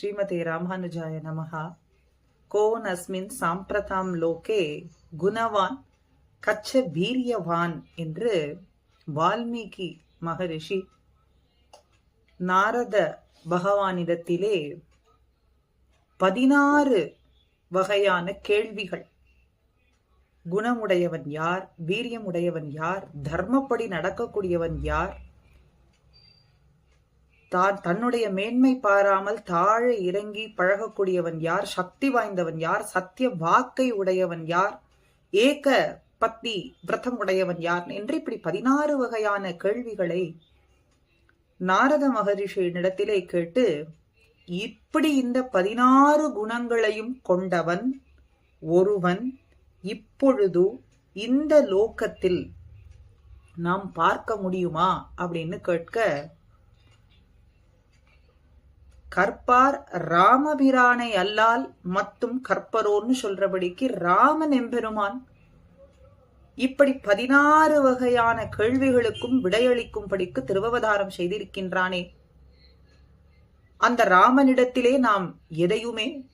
ஸ்ரீமதி ராமானுஜாய நமஹா. கோன் அஸ்மின் சாம்பிரதாம் லோகே குணவான் கச்ச வீரியவான் என்று வால்மீகி மகரிஷி நாரத பகவானிடத்திலே பதினாறு வகையான கேள்விகள். குணமுடையவன் யார் வீரியமுடையவன் யார் தர்மப்படி நடக்கக்கூடியவன் யார் தான் தன்னுடைய மேன்மை பாராமல் தாழ இறங்கி பழகக்கூடியவன் யார்? சக்தி வாய்ந்தவன் யார்? சத்திய வாக்கை உடையவன் யார்? ஏக பத்தி விரதம் உடையவன் யார்? என்று இப்படி பதினாறு வகையான கேள்விகளை நாரத மகரிஷியினிடத்திலே கேட்டு இப்படி இந்த பதினாறு குணங்களையும் கொண்டவன் ஒருவன் இப்பொழுது இந்த லோக்கத்தில் நாம் பார்க்க முடியுமா? அப்படின்னு கேட்க கற்பார் ராமபிரானை அல்லால் மத்தும் கற்பரோன்னு சொல்றபடிக்கு ராமன் எம்பெருமான். இப்படி பதினாறு வகையான கேள்விகளுக்கும் விடையளிக்கும்படிக்கு திருவவதாரம் செய்திருக்கின்றானே. அந்த ராமனிடத்திலே நாம் எதையுமே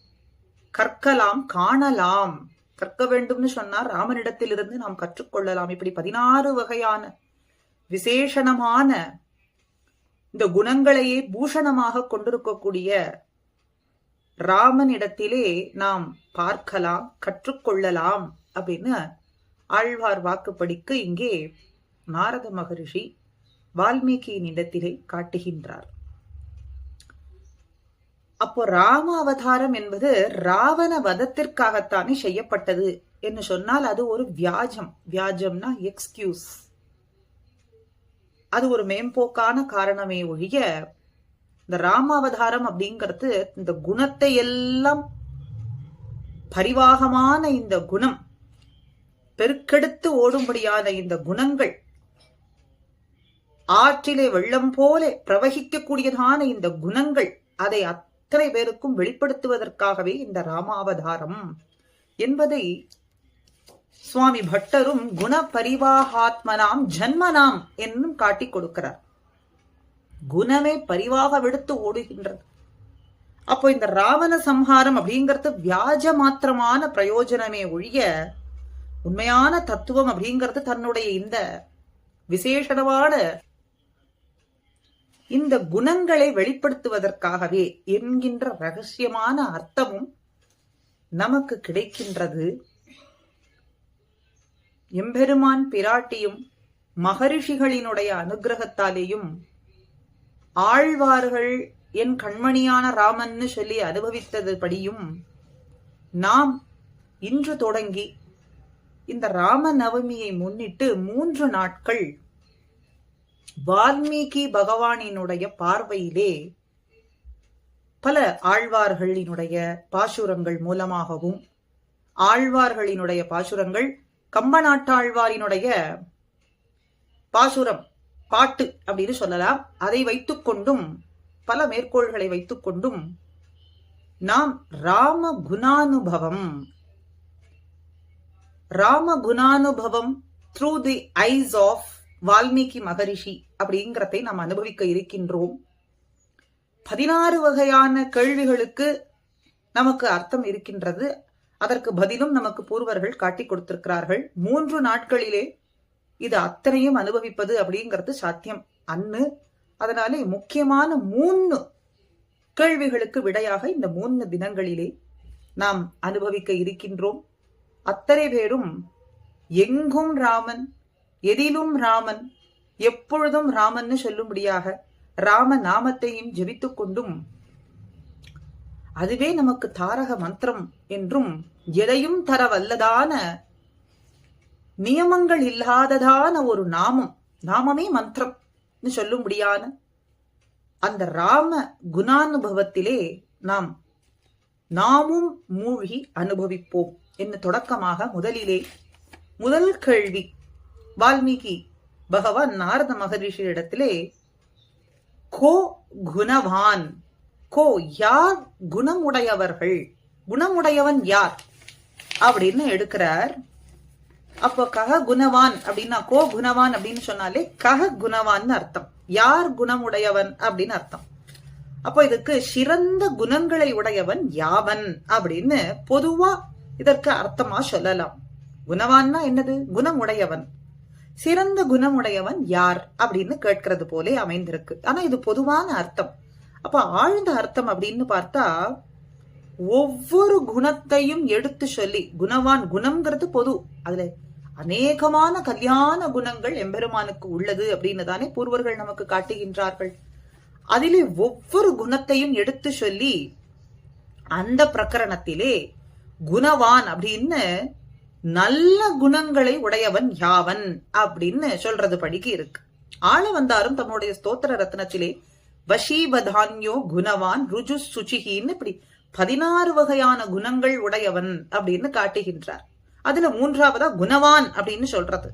கற்கலாம் காணலாம். கற்க வேண்டும்னு சொன்னார் ராமனிடத்திலிருந்து நாம் கற்றுக்கொள்ளலாம். இப்படி பதினாறு வகையான விசேஷணமான இந்த குணங்களையே பூஷணமாக கொண்டிருக்கக்கூடிய ராமனிடத்திலே நாம் பார்க்கலாம் கற்றுக்கொள்ளலாம் அப்படின்னு ஆழ்வார் வாக்குப்படிக்கு இங்கே நாரத மகரிஷி வால்மீகியின் இடத்திலே காட்டுகின்றார். அப்போ ராம அவதாரம் என்பது ராவண வதத்திற்காகத்தானே செய்யப்பட்டது என்று சொன்னால் அது ஒரு வியாஜம். வியாஜம்னா எக்ஸ்கியூஸ் அது ஒரு மேம்போக்கான காரணமே ஒழிய இந்த ராமாவதாரம் அப்படிங்கிறது இந்த குணத்தை எல்லாம் பரிவாகமான இந்த குணம் பெருக்கெடுத்து ஓடும்படியான இந்த குணங்கள் ஆற்றிலே வெள்ளம் போல பிரவகிக்கக்கூடியதான இந்த குணங்கள் அதை அத்தனை பேருக்கும் வெளிப்படுத்துவதற்காகவே இந்த ராமாவதாரம் என்பதை சுவாமி பட்டரும் குண பரிவாகாத்மனாம் ஜன்மனாம் என்னும் காட்டிக் கொடுக்கிறார். குணமே பரிவாக விடுத்து ஓடுகின்றது. அப்போ இந்த ராவண சம்ஹாரம் அப்படிங்கிறது வியாஜ மாத்திரமான பிரயோஜனமே ஒழிய உண்மையான தத்துவம் அப்படிங்கிறது தன்னுடைய இந்த விசேஷமான இந்த குணங்களை வெளிப்படுத்துவதற்காகவே என்கின்ற ரகசியமான அர்த்தமும் நமக்கு கிடைக்கின்றது. எம்பெருமான் பிராட்டியும் மகரிஷிகளினுடைய அனுகிரகத்தாலேயும் ஆழ்வார்கள் என் கண்மணியான ராமன்னு சொல்லி அனுபவித்தது படியும் நாம் இன்று தொடங்கி இந்த ராம நவமியை முன்னிட்டு மூன்று நாட்கள் வால்மீகி பகவானினுடைய பார்வையிலே பல ஆழ்வார்களினுடைய பாசுரங்கள் மூலமாகவும் ஆழ்வார்களினுடைய பாசுரங்கள் கம்பநாட்டாழ்வாரினுடைய பாசுரம் பாட்டு அப்படின்னு சொல்லலாம். அதை வைத்துக்கொண்டும் பல மேற்கோள்களை வைத்துக்கொண்டும் நாம் ராம குணானுபவம் Rama குணானுபவம் through the eyes of Valmiki Maharishi அப்படிங்கிறதை நாம் அனுபவிக்க இருக்கின்றோம். பதினாறு வகையான கேள்விகளுக்கு நமக்கு அர்த்தம் இருக்கின்றது. அதற்கு பதிலும் நமக்கு பூர்வர்கள் காட்டி கொடுத்திருக்கிறார்கள். மூன்று நாட்களிலே இது அத்தனையும் அனுபவிப்பது அப்படிங்கிறது சாத்தியம். அன்னு அதனாலே முக்கியமான மூணு கேள்விகளுக்கு விடையாக இந்த மூன்று தினங்களிலே நாம் அனுபவிக்க இருக்கின்றோம். அத்தனை பேரும் எங்கும் ராமன் எதிலும் ராமன் எப்பொழுதும் ராமன்னு சொல்லும்படியாக ராம நாமத்தையும் ஜெபித்துக் கொண்டும் அதுவே நமக்கு தாரக மந்திரம் என்றும் எதையும் தர வல்லதான நியமங்கள் இல்லாததான ஒரு நாமம். நாமமே மந்திரம் சொல்லும்படியான அந்த ராம குணானுபவத்திலே நாம் நாமும் மூழ்கி அனுபவிப்போம் என்று தொடக்கமாக முதலிலே முதல் கேள்வி வால்மீகி பகவான் நாரத மகரிஷியிடத்திலே கோ குணவான் கோ யார் குணமுடையவர்கள்? குணமுடையவன் யார்? அப்படின்னு எடுக்கிறார். அப்போ கக குணவான் அப்படின்னா கோ குணவான் அப்படின்னு சொன்னாலே கக குணவான் அர்த்தம். யார் குணமுடையவன் அப்படின்னு அர்த்தம். அப்போ இதுக்கு சிறந்த குணங்களை உடையவன் யாவன் அப்படின்னு பொதுவா இதற்கு அர்த்தமா சொல்லலாம். குணவான்னா என்னது? குணம் உடையவன் சிறந்த குணமுடையவன் யார் அப்படின்னு கேட்கறது போலே அமைந்திருக்கு. ஆனா இது பொதுவான அர்த்தம். அப்ப ஆழ்ந்த அர்த்தம் அப்படின்னு பார்த்தா ஒவ்வொரு குணத்தையும் எடுத்து சொல்லி குணவான் குணம்ங்கிறது பொது. அதுல அநேகமான கல்யாண குணங்கள் எம்பெருமானுக்கு உள்ளது அப்படின்னு தானே பூர்வர்கள் நமக்கு காட்டுகின்றார்கள். அதிலே ஒவ்வொரு குணத்தையும் எடுத்து சொல்லி அந்த பிரகரணத்திலே குணவான் அப்படின்னு நல்ல குணங்களை உடையவன் யாவன் அப்படின்னு சொல்றது படிக்கு இருக்கு. ஆள வந்தாரும் தம்முடைய ஸ்தோத்திர ரத்னத்திலே வசீவதான்யோ குணவான் ருஜு சுச்சிகின்னு இப்படி பதினாறு வகையான குணங்கள் உடையவன் அப்படின்னு காட்டுகின்றார். அதுல மூன்றாவதா குணவான் அப்படின்னு சொல்றது.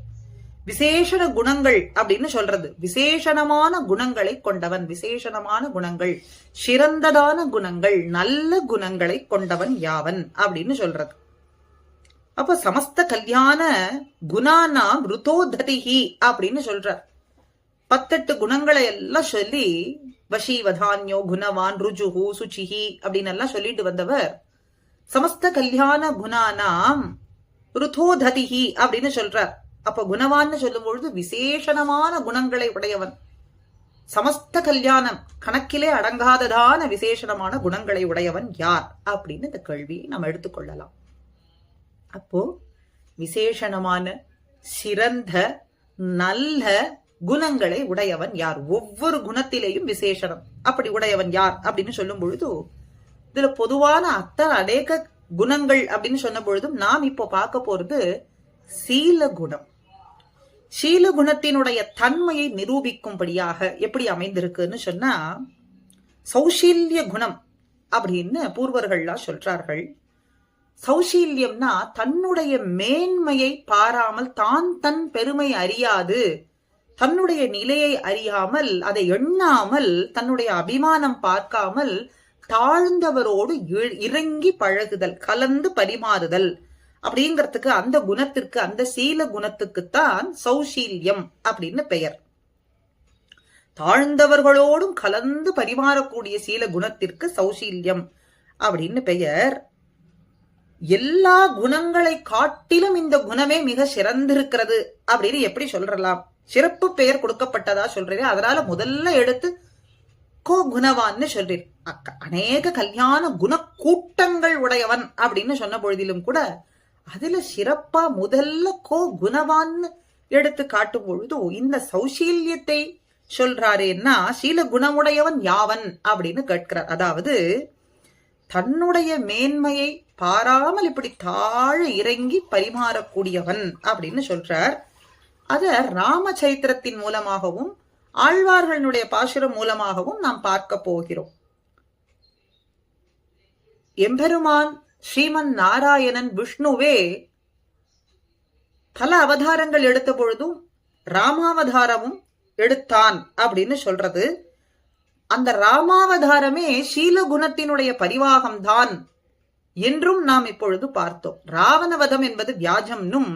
விசேஷண குணங்கள் அப்படின்னு சொல்றது. விசேஷணமான குணங்களை கொண்டவன் விசேஷணமான குணங்கள் சிறந்ததான குணங்கள் நல்ல குணங்களை கொண்டவன் யாவன் அப்படின்னு சொல்றது. அப்ப சமஸ்த கல்யாண குணானாம் ருதோததிகி அப்படின்னு சொல்றார். பத்தெட்டு குணங்களை எல்லாம் சொல்லி வசீவதான்யோ குணவான் ருஜுஹு சுச்சிஹி அப்படின்னு எல்லாம் சொல்லிட்டு வந்தவர். சமஸ்த கல்யாண குணானாம் ருத்தோததிஹி அப்படின்னு சொல்றார். அப்ப குணவான்னு சொல்லும் பொழுது விசேஷணமான குணங்களை உடையவன். சமஸ்த கல்யாணம் கணக்கிலே அடங்காததான விசேஷணமான குணங்களை உடையவன் யார்? அப்படின்னு இந்த கேள்வியை நாம் எடுத்துக்கொள்ளலாம். அப்போ விசேஷணமான சிறந்த நல்ல குணங்களை உடையவன் யார்? ஒவ்வொரு குணத்திலேயும் விசேஷனம். அப்படி உடையவன் யார்? அப்படின்னு சொல்லும் பொழுது இதுல பொதுவான அத்தனை அநேக குணங்கள் அப்படின்னு சொன்ன பொழுதும் நாம் இப்போ பார்க்க போறது சீல குணம். சீல குணத்தினுடைய தன்மையை நிரூபிக்கும்படியாக எப்படி அமைந்திருக்குன்னு சொன்னா சௌசீல்ய குணம் அப்படின்னு பூர்வர்கள்லாம் சொல்றார்கள். சௌசீல்யம்னா தன்னுடைய மேன்மையை பாராமல் தான் தன் பெருமை அறியாது. தன்னுடைய நிலையை அறியாமல் அதை எண்ணாமல் தன்னுடைய அபிமானம் பார்க்காமல் தாழ்ந்தவரோடு இறங்கி பழகுதல் கலந்து பரிமாறுதல் அப்படிங்கிறதுக்கு அந்த குணத்திற்கு அந்த சீல குணத்துக்குத்தான் சௌசீல்யம் அப்படின்னு பெயர். தாழ்ந்தவர்களோடும் கலந்து பரிமாறக்கூடிய சீல குணத்திற்கு சௌசீல்யம் அப்படின்னு பெயர். எல்லா குணங்களை காட்டிலும் இந்த குணமே மிக சிறந்திருக்கிறது அப்படின்னு எப்படி சொல்றலாம்? சிறப்பு பெயர் கொடுக்கப்பட்டதா சொல்றீரு. அதனால முதல்ல எடுத்து கோ குணவான்னு சொல்றீர். அநேக கல்யாண குண கூட்டங்கள் உடையவன் அப்படின்னு சொன்ன பொழுதிலும் கூட அதுல சிறப்பா முதல்ல கோ குணவான்னு எடுத்து காட்டும் பொழுது இந்த சௌசீல்யத்தை சொல்றாருன்னா சீல குணமுடையவன் யாவன் அப்படின்னு கேட்கிறார். அதாவது தன்னுடைய மேன்மையை பாராமல் இப்படி தாழ இறங்கி பரிமாறக்கூடியவன் அப்படின்னு சொல்றார். அத ராமச்சரித்திரத்தின் மூலமாகவும் ஆழ்வார்களுடைய பாசுரம் மூலமாகவும் நாம் பார்க்க போகிறோம். எம்பெருமான் ஸ்ரீமன் நாராயணன் விஷ்ணுவே பல அவதாரங்கள் எடுத்த பொழுதும் ராமாவதாரமும் எடுத்தான் அப்படின்னு சொல்றது. அந்த ராமாவதாரமே சீல குணத்தினுடைய பரிவாகம் தான் என்றும் நாம் இப்பொழுது பார்த்தோம். ராவணவதம் என்பது வியாஜம்னும்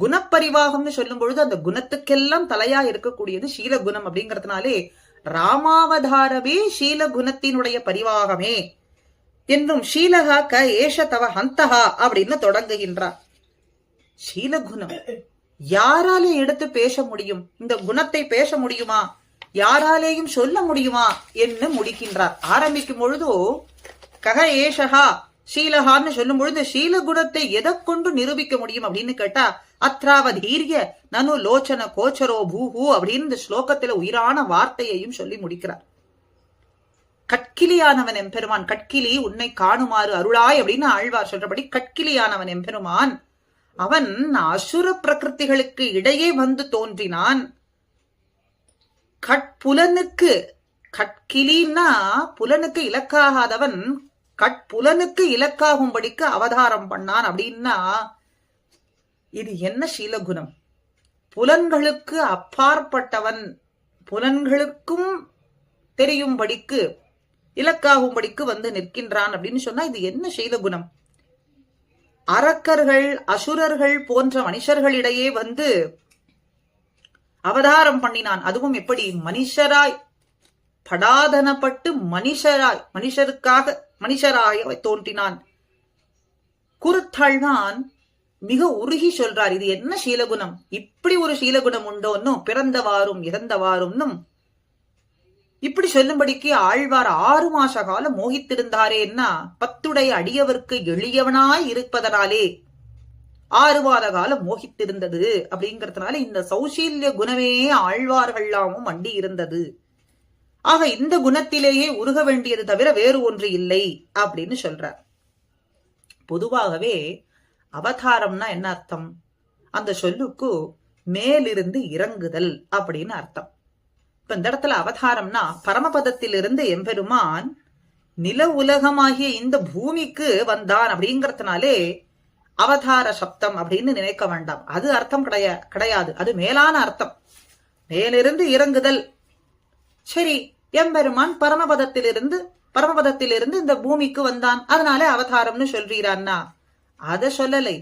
குணப்பரிவாகம்னு சொல்லும் பொழுது அந்த குணத்துக்கெல்லாம் தலையா இருக்கக்கூடியது சீலகுணம் அப்படிங்கறதுனாலே ராமாவதாரவே சீல குணத்தினுடைய பரிவாகமே என்றும் ஷீலகா க ஏஷ தவ ஹந்தகா அப்படின்னு தொடங்குகின்றார். ஷீலகுணம். யாராலே எடுத்து பேச முடியும்? இந்த குணத்தை பேச முடியுமா? யாராலேயும் சொல்ல முடியுமா? என்று முடிக்கின்றார். ஆரம்பிக்கும் பொழுதோ கக ஏஷகா ஷீலகான்னு சொல்லும் பொழுது ஷீல குணத்தை எதை கொண்டு நிரூபிக்க முடியும் அப்படின்னு கேட்டா அத்ராவதீரிய நனு லோச்சன கோச்சரோ பூஹூ அப்படின்னு இந்த ஸ்லோகத்துல உயிரான வார்த்தையையும் சொல்லி முடிக்கிறார். கட்கிலியானவன் எம்பெருமான் கட்கிலி உன்னை காணுமாறு அருளாய் அப்படின்னு ஆழ்வார் சொல்றபடி கட்கிலியானவன் எம்பெருமான் அவன் அசுர பிரகிருத்திகளுக்கு இடையே வந்து தோன்றினான். கட்புலனுக்கு கட்கிலின்னா புலனுக்கு இலக்காகாதவன் கட்புலனுக்கு இலக்காகும்படிக்கு அவதாரம் பண்ணான் அப்படின்னா இது என்ன சீலகுணம்? புலன்களுக்கு அப்பாற்பட்டவன் புலன்களுக்கும் தெரியும்படிக்கு இலக்காகும்படிக்கு வந்து நிற்கின்றான் அப்படின்னு சொன்னா இது என்ன சீலகுணம்? குணம் அரக்கர்கள் அசுரர்கள் போன்ற மனுஷர்களிடையே வந்து அவதாரம் பண்ணினான். அதுவும் எப்படி? மனுஷராய் படாதனப்பட்டு மனுஷராய் மனுஷருக்காக மனுஷராய தோன்றினான். குருத்தாழ்வான் மிக உருகி சொல்றார் இது என்ன சீலகுணம்? இப்படி ஒரு சீலகுணம் உண்டோன்னும் பிறந்தவாறும் இறந்தவாறும்னும் இப்படி சொல்லும்படிக்கு ஆழ்வார் ஆறு மாச காலம் மோகித்திருந்தாரேன்னா பத்துடைய அடியவர்க்கு எளியவனாய் இருப்பதனாலே ஆறு மாத காலம் மோகித்திருந்தது. அப்படிங்கறதுனால இந்த சௌசீல்ய குணமே ஆழ்வார்கள்லாமும் அண்டி இருந்தது. ஆக இந்த குணத்திலேயே உருக வேண்டியது தவிர வேறு ஒன்று இல்லை அப்படின்னு சொல்றார். பொதுவாகவே அவதாரம்னா என்ன அர்த்தம்? அந்த சொல்லுக்கு மேலிருந்து இறங்குதல் அப்படின்னு அர்த்தம். இப்ப இந்த இடத்துல அவதாரம்னா பரமபதத்திலிருந்து எம்பெருமான் நில உலகமாகிய இந்த பூமிக்கு வந்தான் அப்படிங்கறதுனாலே அவதார சப்தம் அப்படின்னு நினைக்க வேண்டாம். அது அர்த்தம் கிடையா கிடையாது. அது மேலான அர்த்தம். மேலிருந்து இறங்குதல். சரி எம்பெருமான் பரமபதத்திலிருந்து பரமபதத்திலிருந்து இந்த பூமிக்கு வந்தான். அதனால அவதாரம்னு சொல்றீரான்னா அத சொல்லலை.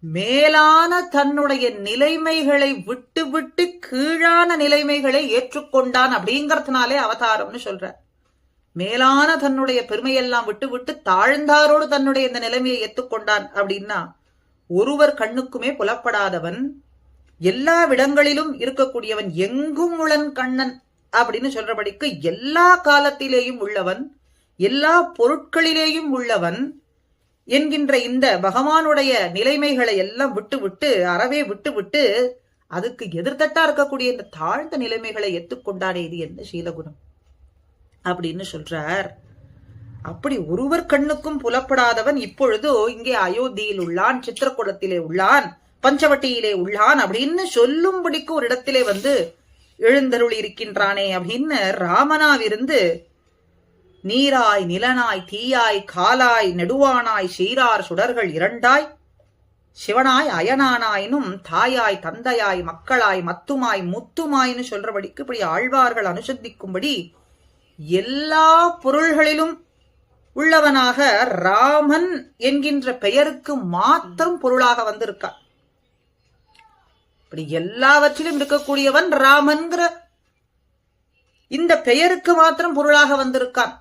மேலான தன்னுடைய நிலைமைகளை விட்டு விட்டு கீழான நிலைமைகளை ஏற்றுக்கொண்டான் அப்படிங்கறதுனாலே அவதாரம்னு சொல்ற. மேலான தன்னுடைய பெருமையெல்லாம் விட்டு விட்டு தாழ்ந்தாரோடு தன்னுடைய இந்த நிலைமையை ஏற்றுக்கொண்டான் அப்படின்னா ஒருவர் கண்ணுக்குமே புலப்படாதவன் எல்லா விடங்களிலும் இருக்கக்கூடியவன் எங்கும் உளன் கண்ணன் அப்படின்னு சொல்றபடிக்கு எல்லா காலத்திலேயும் உள்ளவன் எல்லா பொருட்களிலேயும் உள்ளவன் என்கின்ற இந்த பகவானுடைய நிலைமைகளை எல்லாம் விட்டு விட்டு அறவே விட்டு விட்டு அதுக்கு எதிர்த்தட்டா இருக்கக்கூடிய இந்த தாழ்ந்த நிலைமைகளை எத்துக்கொண்டானே இது என்ன சீலகுணம்? அப்படின்னு சொல்றார். அப்படி ஒருவர் கண்ணுக்கும் புலப்படாதவன் இப்பொழுது இங்கே அயோத்தியில் உள்ளான் சித்திரக்கூடத்திலே உள்ளான் பஞ்சவட்டியிலே உள்ளான் அப்படின்னு சொல்லும்படிக்கு ஒரு இடத்திலே வந்து எழுந்தருள் இருக்கின்றானே அப்படின்னு ராமனாவிருந்து நீராய் நிலனாய் தீயாய் காலாய் நெடுவானாய் சீரார் சுடர்கள் இரண்டாய் சிவனாய் அயனானாயினும் தாயாய் தந்தையாய் மக்களாய் மத்துமாய் முத்துமாய்னு சொல்றபடிக்கு இப்படி ஆழ்வார்கள் அனுசந்திக்கும்படி எல்லா பொருள்களிலும் உள்ளவனாக ராமன் என்கின்ற பெயருக்கு மாத்திரம் பொருளாக வந்திருக்கான் இப்படி எல்லாவற்றிலும் இருக்கக்கூடியவன் ராமன்கிற இந்த பெயருக்கு மாத்திரம் பொருளாக வந்திருக்கான்.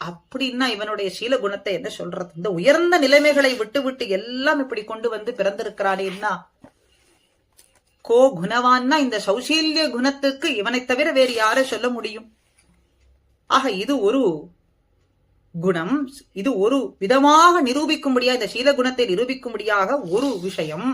அப்படின்னா இவனுடைய சீல குணத்தை என்ன சொல்றது? இந்த உயர்ந்த நிலைமைகளை விட்டு விட்டு எல்லாம் இப்படி கொண்டு வந்து பிறந்திருக்கிறானேன்னா கோ குணவான்னா இந்த சௌசீல்ய குணத்துக்கு இவனை தவிர வேறு யாரை சொல்ல முடியும்? ஆக இது ஒரு குணம் இது ஒரு விதமாக நிரூபிக்கும்படியா இந்த சீல குணத்தை நிரூபிக்கும்படியாக ஒரு விஷயம்.